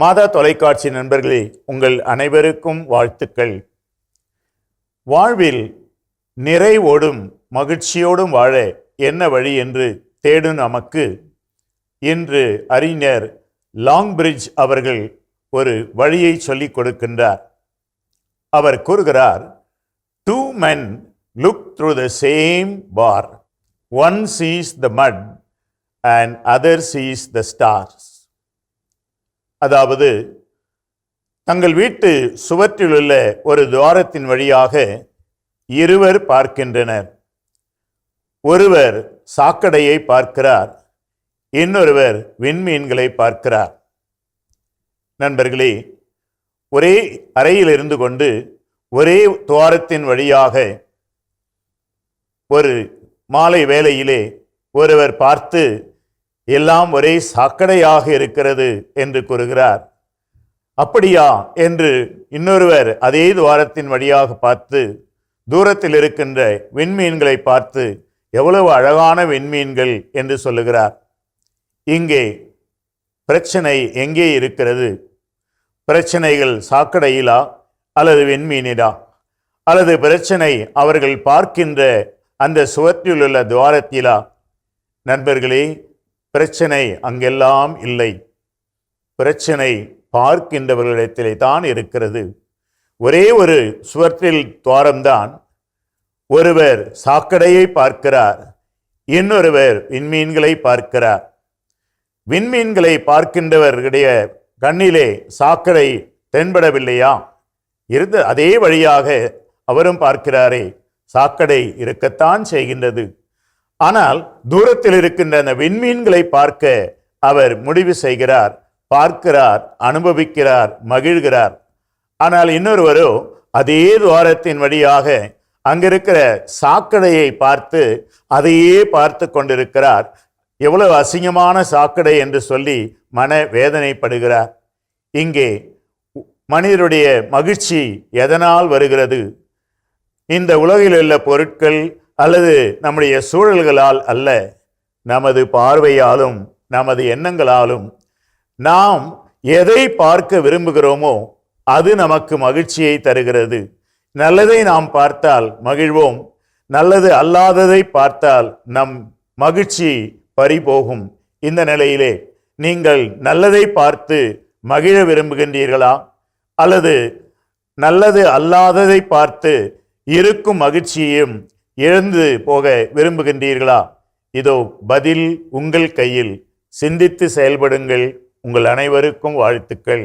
மாதா தொலைக்காட்சி நண்பர்களே உங்கள் அனைவருக்கும் வாழ்த்துக்கள். வாழ்வில் நிறைவோடும் மகிழ்ச்சியோடும் வாழ என்ன வழி என்று தேடும் நமக்கு? இன்று அறிஞர் லாங் பிரிட்ஜ் அவர்கள் ஒரு வழியை சொல்லிக் கொடுக்கின்றார். அவர் கூறுகிறார் two men look through the same bar one sees the mud and other sees the stars அதாவது தங்கள் வீட்டு சுவற்றிலுள்ள ஒரு துவாரத்தின் வழியாக இருவர் பார்க்கின்றனர். ஒருவர் சாக்கடையை பார்க்கிறார் இன்னொருவர் விண்மீன்களை பார்க்கிறார். நண்பர்களே ஒரே அறையில் இருந்து கொண்டு ஒரே துவாரத்தின் வழியாக ஒரு மாலை வேளையிலே ஒருவர் பார்த்து எல்லாம் ஒரே சாக்கடையாக இருக்கிறது என்று கூறுகிறார். அப்படியா என்று இன்னொருவர் அதே துவாரத்தின் வழியாக பார்த்து தூரத்தில் இருக்கின்ற விண்மீன்களை பார்த்து எவ்வளவு அழகான விண்மீன்கள் என்று சொல்லுகிறார். இங்கே பிரச்சனை எங்கே இருக்கிறது? பிரச்சனைகள் சாக்கடையிலா அல்லது வெண்மீனிடா? அல்லது பிரச்சனை அவர்கள் பார்க்கின்ற அந்த சுவற்றிலுள்ள துவாரத்திலா? நண்பர்களே பிரச்சனை அங்கெல்லாம் இல்லை. பிரச்சனை பார்க்கின்றவர்களிடத்திலே தான் இருக்கிறது. ஒரே ஒரு சுவற்றில் துவாரம்தான். ஒருவர் சாக்கடையை பார்க்கிறார். இன்னொருவர் விண்மீன்களை பார்க்கிறார். விண்மீன்களை பார்க்கின்றவர்களுடைய கண்ணிலே சாக்கடை தென்படவில்லையா? இருந்த அதே வழியாக அவரும் பார்க்கிறாரே சாக்கடை இருக்கத்தான் செய்கின்றது. ஆனால் தூரத்தில் இருக்கின்ற அந்த விண்மீன்களை பார்க்க அவர் முடிவு செய்கிறார் பார்க்கிறார் அனுபவிக்கிறார் மகிழ்கிறார். ஆனால் இன்னொருவரோ அதே துவாரத்தின் வழியாக அங்கிருக்கிற சாக்கடையை பார்த்து அதையே பார்த்து கொண்டிருக்கிறார். எவ்வளவு அசிங்கமான சாக்கடை என்று சொல்லி மன வேதனைப்படுகிறார். இங்கே மனிதருடைய மகிழ்ச்சி எதனால் வருகிறது? இந்த உலகில் உள்ள பொருட்கள் அல்லது நம்முடைய சூழல்களால் அல்ல நமது பார்வையாலும் நமது எண்ணங்களாலும் நாம் எதை பார்க்க விரும்புகிறோமோ அது நமக்கு மகிழ்ச்சியை தருகிறது. நல்லதை நாம் பார்த்தால் மகிழ்வோம். நல்லது அல்லாததை பார்த்தால் நம் மகிழ்ச்சி பறிபோகும். இந்த நிலையிலே நீங்கள் நல்லதை பார்த்து மகிழ விரும்புகின்றீர்களா? அல்லது நல்லது அல்லாததை பார்த்து இருக்கும் மகிழ்ச்சியையும் எழுந்து போக விரும்புகின்றீர்களா? இதோ பதில் உங்கள் கையில். சிந்தித்து செயல்படுங்கள். உங்கள் அனைவருக்கும் வாழ்த்துக்கள்.